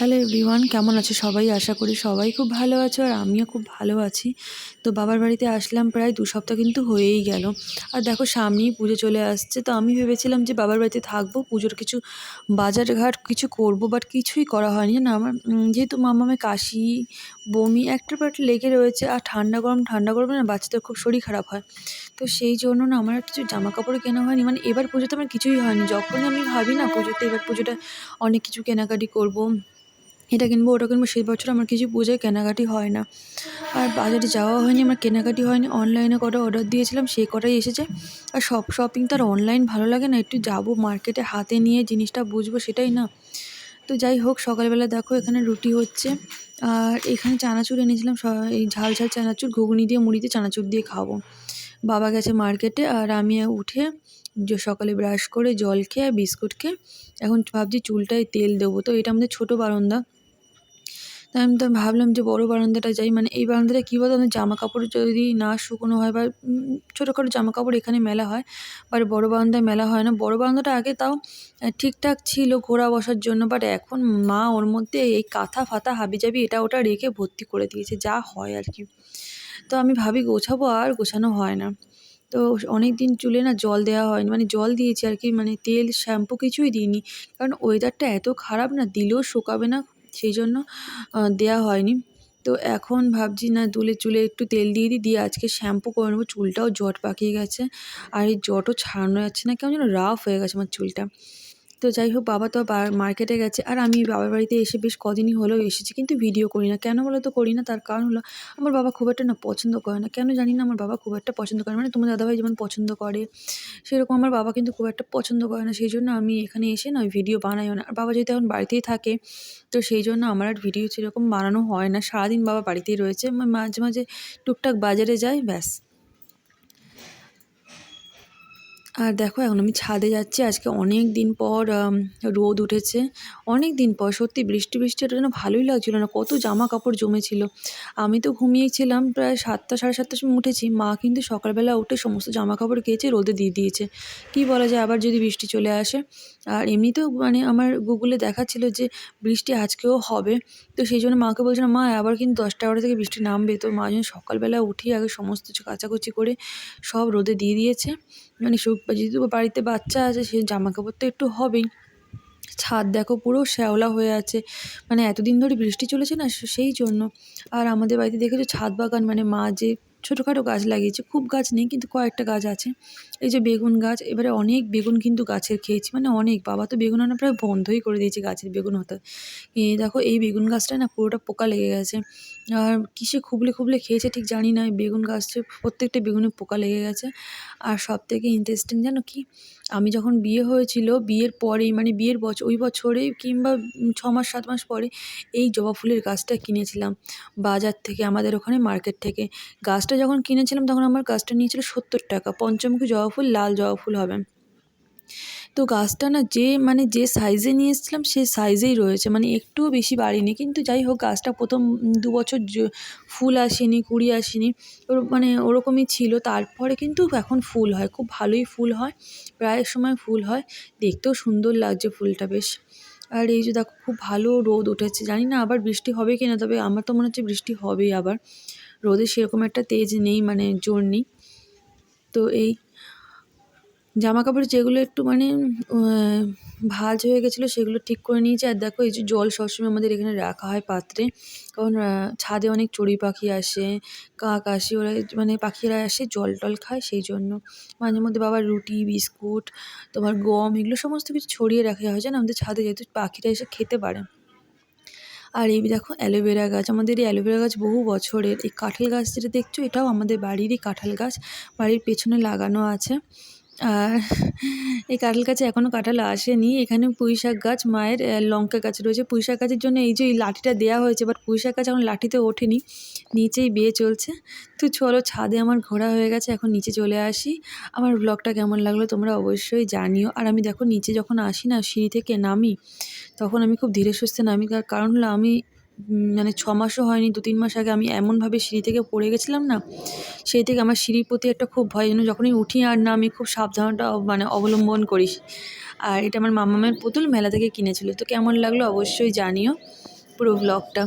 Hello everyone কেমন আছো? সবাই আশা করি সবাই খুব ভালো আছো আর আমিও খুব ভালো আছি। তো বাবার বাড়িতে আসলাম প্রায় দু সপ্তাহ কিন্তু হয়েই গেল। আর দেখো সামনেই পুজো চলে আসছে, তো আমি ভেবেছিলাম যে বাবার বাড়িতে থাকব, পুজোর কিছু বাজার ঘাট কিছু করব বাট কিছুই করা হয়নি। না, আমার যেহেতু মামামে কাশি, বমি একটা পর লেগে রয়েছে, আর ঠান্ডা গরম, ঠান্ডা গরমে না বাচ্চাদের খুব শরীর খারাপ হয়। তো সেই জন্য না আমার কিছু জামা কাপড় কেনা হয়নি। মানে এবার পুজোতে আমার কিছুই হয়নি। যখনই আমি ভাবি না পুজোতে, এবার পুজোটা অনেক কিছু কেনাকাটি করব এটা কিনবো, ওটা কিনবো, সেই বছর আমার কিছু পুজোয় কেনাকাটি হয় না। আর বাজারে যাওয়া হয়নি, আমার কেনাকাটি হয়নি। অনলাইনে কটা অর্ডার দিয়েছিলাম, সেই কটাই এসেছে। আর সব শপিং তো আর অনলাইন ভালো লাগে না, একটু যাব মার্কেটে হাতে নিয়ে জিনিসটা বুঝব, সেটাই না। তো যাই হোক, সকালবেলা দেখো এখানে রুটি হচ্ছে। আর এখানে চানাচুর এনেছিলাম এই ঝাল ঝাল চানাচুর, ঘুগনি দিয়ে মুড়িতে চানাচুর দিয়ে খাব। বাবা গেছে মার্কেটে আর আমি উঠে যে সকালে ব্রাশ করে জল খেয়ে, বিস্কুট খেয়ে, এখন ভাবছি চুলটায় তেল দেবো। তো এটা আমাদের ছোটো বারান্দা। তাই আমি তো ভাবলাম যে বড় বারান্দাটা যাই। মানে এই বারান্দাটা কী বলতো আমাদের জামা কাপড় যদি না শুকনো হয় বা ছোটোখাটো জামা কাপড় এখানে মেলা হয় বাট বড় বারান্দায় মেলা হয় না। বড় বারান্দাটা আগে তাও ঠিকঠাক ছিল ঘোরা বসার জন্য বাট এখন মা ওর মধ্যে এই কাঁথা ফাতা হাবিজাবি এটা ওটা রেখে ভর্তি করে দিয়েছে, যা হয় আর কি। তো আমি ভাবি গোছাবো আর গোছানো হয় না। তো অনেক দিন চুলে না জল দেওয়া হয়নি মানে জল দিয়েছি আর কি মানে তেল, শ্যাম্পু কিছুই দিইনি। কারণ ওয়েদারটা এত খারাপ না, দিলেও শুকাবে না সেই জন্য দেওয়া হয়নি। তো এখন ভাবছি, না দুলে চুলে একটু তেল দিয়ে দিই, দিয়ে আজকে শ্যাম্পু করে নেব। চুলটাও জট পাকিয়ে গেছে। আর এই জটও ছাড়ানো যাচ্ছে না, কেমন যেন রাফ হয়ে গেছে আমার চুলটা। তো যাই হোক বাবা তো মার্কেটে গেছে। আর আমি বাবার বাড়িতে এসে বেশ কদিনই হলো এসেছি, কিন্তু ভিডিও করি না। কেন বলো তো করি না? তার কারণ হলো, আমার বাবা খুব একটা না পছন্দ করে না। কেন জানি না, আমার বাবা খুব একটা পছন্দ করে মানে তোমার দাদাভাই যেমন পছন্দ করে, সেরকম আমার বাবা কিন্তু খুব একটা পছন্দ করে না। সেই জন্য আমি এখানে এসে না ভিডিও বানাইও না। আর বাবা যেহেতু এখন বাড়িতেই থাকে, তো সেই জন্য আমার আর ভিডিও সেরকম বানানো হয় না। সারাদিন বাবা বাড়িতেই রয়েছে। মাঝে মাঝে টুকটাক বাজারে যাই, ব্যাস। আর দেখো, এখন আমি ছাদে যাচ্ছি। আজকে অনেক দিন পর রোদ উঠেছে। অনেক দিন পর, সত্যি বৃষ্টি বৃষ্টি, এটা যেন ভালোই লাগছিল না। কত জামা কাপড় জমেছিল। আমি তো ঘুমিয়েছিলাম, প্রায় সাতটা, সাড়ে সাতটার সময় উঠেছি। মা কিন্তু সকালবেলা উঠে সমস্ত জামা কাপড় কেচে রোদে দিয়ে দিয়েছে। কি বলা যায়, আবার যদি বৃষ্টি চলে আসে। আর এমনিতেও মানে আমার গুগলে দেখাচ্ছিল যে বৃষ্টি আজকেও হবে। তো সেই জন্য মাকে বলছিলাম, মা, আবার কিন্তু দশটা এগারো থেকে বৃষ্টি নামবে। তো মা যেন সকালবেলা উঠি আগে সমস্ত কাচাকুচি করে সব রোদে দিয়ে দিয়েছে। মানে যেহেতু বাড়িতে বাচ্চা আছে, সে জামা কাপড় তো একটু হবেই। ছাদ দেখো পুরো শ্যাওলা হয়ে আছে। মানে এতদিন ধরে বৃষ্টি চলেছে না সেই জন্য। আর আমাদের বাড়িতে দেখেছ ছাদ বাগান মানে মা যে ছোটোখাটো গাছ লাগিয়েছে, খুব গাছ নেই, কিন্তু কয়েকটা গাছ আছে। এই যে বেগুন গাছ, এবারে অনেক বেগুন কিন্তু গাছের খেয়েছি মানে অনেক। বাবা তো বেগুন আনা প্রায় বন্ধই করে দিয়েছে গাছের বেগুন হতে। দেখো এই বেগুন গাছটা না পুরোটা পোকা লেগে গেছে। আর কিসে খুবলে খুবলে খেয়েছে ঠিক জানি না বেগুন গাছে প্রত্যেকটা বেগুনে পোকা লেগে গেছে। আর সব থেকে ইন্টারেস্টিং জানো কি, আমি যখন বিয়ে হয়েছিল, বিয়ের পরেই মানে বিয়ের বছর ওই বছরে কিংবা ছ মাস, সাত মাস পরে এই জবা ফুলের গাছটা কিনেছিলাম বাজার থেকে, আমাদের ওখানে মার্কেট থেকে। গাছটা যখন কিনেছিলাম, তখন আমার গাছটা নিয়েছিল সত্তর টাকা, পঞ্চমুখী জবা ফুল, লাল জবা ফুল হবে। তো গাছটা না যে মানে যে সাইজে নিয়ে এসেছিলাম সেই সাইজেই রয়েছে। মানে একটুও বেশি বাড়েনি। কিন্তু যাই হোক, গাছটা প্রথম দু বছর ফুল আসেনি, কুড়ি আসেনি, ওর মানে ওরকমই ছিল। তারপরে কিন্তু এখন ফুল হয়, খুব ভালোই ফুল হয়, প্রায় সময় ফুল হয়। দেখতেও সুন্দর লাগছে ফুলটা বেশ। আর এই যে দেখো, খুব ভালো রোদ উঠেছে। জানি না আবার বৃষ্টি হবে কি না তবে আমার তো মনে হচ্ছে বৃষ্টি হবেই আবার। রোদে সেরকম একটা তেজ নেই মানে জোর নেই। তো এই জামা কাপড় যেগুলো একটু মানে ভাঁজ হয়ে গেছিল, সেগুলো ঠিক করে নিয়েছি। আর দেখো, এই যে জল সবসময় আমাদের এখানে রাখা হয় পাত্রে। কারণ ছাদে অনেক চড়ুই পাখি আসে, কাক আসে, ওরা মানে পাখিরা আসে জল টল খায় সেই জন্য। মাঝে মধ্যে বাবার রুটি, বিস্কুট, তোমার গম, এগুলো সমস্ত কিছু ছড়িয়ে রাখা হয়। যেন আমাদের ছাদে যেহেতু পাখিরা এসে খেতে পারে। আর এই দেখো, অ্যালোভেরা গাছ, আমাদের এই অ্যালোভেরা গাছ বহু বছরের। এই কাঁঠাল গাছ যেটা দেখছ, এটাও আমাদের বাড়িরই কাঁঠাল গাছ। বাড়ির পেছনে লাগানো আছে। আর এই কাঁঠাল গাছে এখনও কাঁঠাল আসেনি। এখানে পুঁই শাক গাছ, মায়ের লঙ্কা গাছ রয়েছে। পুঁই শাক গাছের জন্য এই যে এই লাঠিটা দেওয়া হয়েছে বাট পুঁই শাক গাছ এখন লাঠিতে ওঠেনি, নিচেই বেয়ে চলছে। তো চলো ছাদে আমার ঘোরা হয়ে গেছে, এখন নিচে চলে আসি। আমার ব্লগটা কেমন লাগল তোমরা অবশ্যই জানিও। আর আমি দেখো নিচে যখন আসি না, সিঁড়ি থেকে নামি, তখন আমি খুব ধীরে সুস্থে নামি কারণ হলো আমি মানে ছ মাসও হয়নি, দু তিন মাস আগে আমি এমনভাবে সিঁড়ি থেকে পড়ে গেছিলাম না, সেই থেকে আমার সিঁড়ির প্রতি একটা খুব ভয় যেন যখনই উঠি আর না, আমি খুব সাবধানতা মানে অবলম্বন করি। আর এটা আমার মামামের পুতুল মেলা থেকে কিনেছিল, তো কেমন লাগল অবশ্যই জানিও পুরো ব্লগটা